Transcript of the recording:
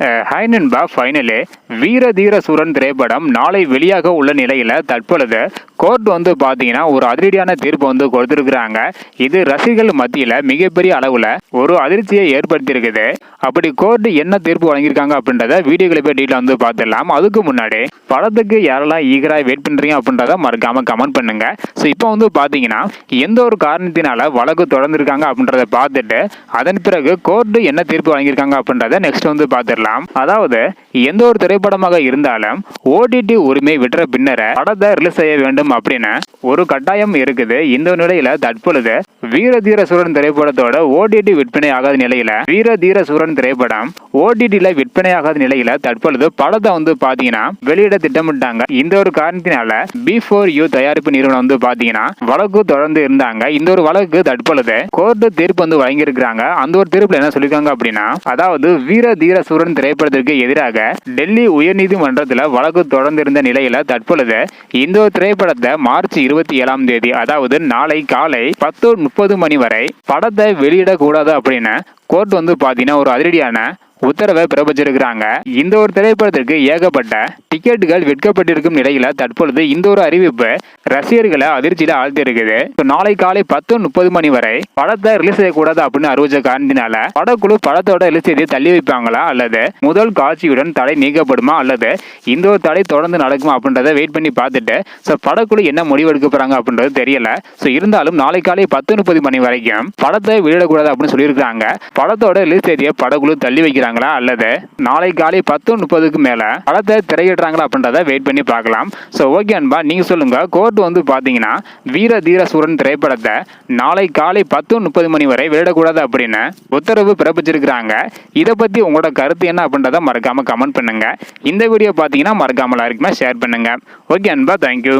Hi நண்பா final வீர தீர சூரன் திரைப்படம் நாளை வெளியாக உள்ள நிலையில் தற்பொழுது கோர்ட் வந்து பார்த்தீங்கன்னா ஒரு அதிரடியான தீர்ப்பு வந்து கொடுத்துருக்குறாங்க. இது ரசிகர்கள் மத்தியில் மிகப்பெரிய அளவில் ஒரு அதிர்ச்சியை ஏற்படுத்தியிருக்குது. அப்படி கோர்ட் என்ன தீர்ப்பு வழங்கியிருக்காங்க அப்படின்றத வீடியோக்களை போய் டீட்டில் வந்து பார்த்துடலாம். அதுக்கு முன்னாடி படத்துக்கு யாரெல்லாம் ஈகராக வெயிட் பண்ணுறீங்க அப்படின்றத மறக்காமல் கமெண்ட் பண்ணுங்க. ஸோ இப்போ வந்து பார்த்தீங்கன்னா எந்த ஒரு காரணத்தினால வழக்கு தொடர்ந்துருக்காங்க அப்படின்றத பார்த்துட்டு அதன் பிறகு கோர்ட்டு என்ன தீர்ப்பு வழங்கியிருக்காங்க அப்படின்றத நெக்ஸ்ட் வந்து பார்த்துடலாம். அதாவது எந்த ஒரு திரைப்படமாக இருந்தாலும் ஓடிடி உரிமை விட்டுற பின்னர படத்தை ரிலீஸ் செய்ய வேண்டும் அப்படின்னு ஒரு கட்டாயம் இருக்குது. இந்த நிலையில தற்பொழுது வீர தீர சூரன் திரைப்படத்தோட ஓடிடி விற்பனை ஆகாத நிலையில வீர தீர சூரன் திரைப்படம் ஓடிடியில விற்பனை ஆகாத நிலையில தற்பொழுது படத்தை வந்து பாத்தீங்கன்னா வெளியிட திட்டமிட்டாங்க. இந்த ஒரு காரணத்தினால பி ஃபோர் யூ தயாரிப்பு நிறுவனம் வந்து பாத்தீங்கன்னா வழக்கு தொடர்ந்து இருந்தாங்க. இந்த ஒரு வழக்கு தற்பொழுது கோர்ட்டு தீர்ப்பு வந்து வழங்கியிருக்கிறாங்க. அந்த ஒரு தீர்ப்புல என்ன சொல்லியிருக்காங்க அப்படின்னா அதாவது வீர தீர சூரன் திரைப்படத்திற்கு எதிராக டெல்லி உயர்நீதிமன்றத்தில் வழக்கு தொடர்ந்திருந்த நிலையில் நிலையில தற்பொழுது இந்த ஒரு திரைப்படத்தை மார்ச் இருபத்தி ஏழாம் தேதி அதாவது நாளை காலை பத்து முப்பது மணி வரை படத்தை வெளியிடக்கூடாது அப்படின்னு கோர்ட் வந்து பார்த்தீங்கன்னா ஒரு அதிரடியான உத்தரவை பிறப்பிச்சிருக்கிறாங்க. இந்த ஒரு திரைப்படத்திற்கு ஏகப்பட்ட டிக்கெட்டுகள் விற்கப்பட்டிருக்கும் நிலையில தற்பொழுது இந்த ஒரு அறிவிப்பு ரசிகர்களை அதிர்ச்சியில ஆழ்த்தி இருக்குது நாளை காலை பத்து முப்பது மணி வரை படத்தை ரிலீஸ் செய்யக்கூடாது அப்படின்னு அறிவிச்ச காரணத்தினால படக்குழு படத்தோட ரிலீஸ் செய்தி தள்ளி வைப்பாங்களா அல்லது முதல் காட்சியுடன் தடை நீக்கப்படுமா அல்லது இந்த ஒரு தடை தொடர்ந்து நடக்குமா அப்படின்றத வெயிட் பண்ணி பார்த்துட்டு ஸோ படக்குழு என்ன முடிவு எடுக்க போறாங்க அப்படின்றது தெரியல. ஸோ இருந்தாலும் நாளை காலை பத்து முப்பது மணி வரைக்கும் படத்தை வெளியிடக்கூடாது அப்படின்னு சொல்லியிருக்காங்க படத்தோட ரிலீஸ் செய்தியை படக்குழு தள்ளி வைக்கிறாங்க. வைக்கிறாங்களா அல்லது நாளை காலை பத்து முப்பதுக்கு மேல படத்தை திரையிடுறாங்களா அப்படின்றத வெயிட் பண்ணி பார்க்கலாம். ஸோ ஓகே அன்பா நீங்க சொல்லுங்க. கோர்ட் வந்து பாத்தீங்கன்னா வீர தீர சூரன் திரைப்படத்தை நாளை காலை பத்து முப்பது மணி வரை வெளியிடக்கூடாது அப்படின்னு உத்தரவு பிறப்பிச்சிருக்கிறாங்க. இதை பத்தி உங்களோட கருத்து என்ன அப்படின்றத மறக்காம கமெண்ட் பண்ணுங்க. இந்த வீடியோ பார்த்தீங்கன்னா மறக்காமல் எல்லாருக்குமே ஷேர் பண்ணுங்க. ஓகே அன்பா தேங்க்யூ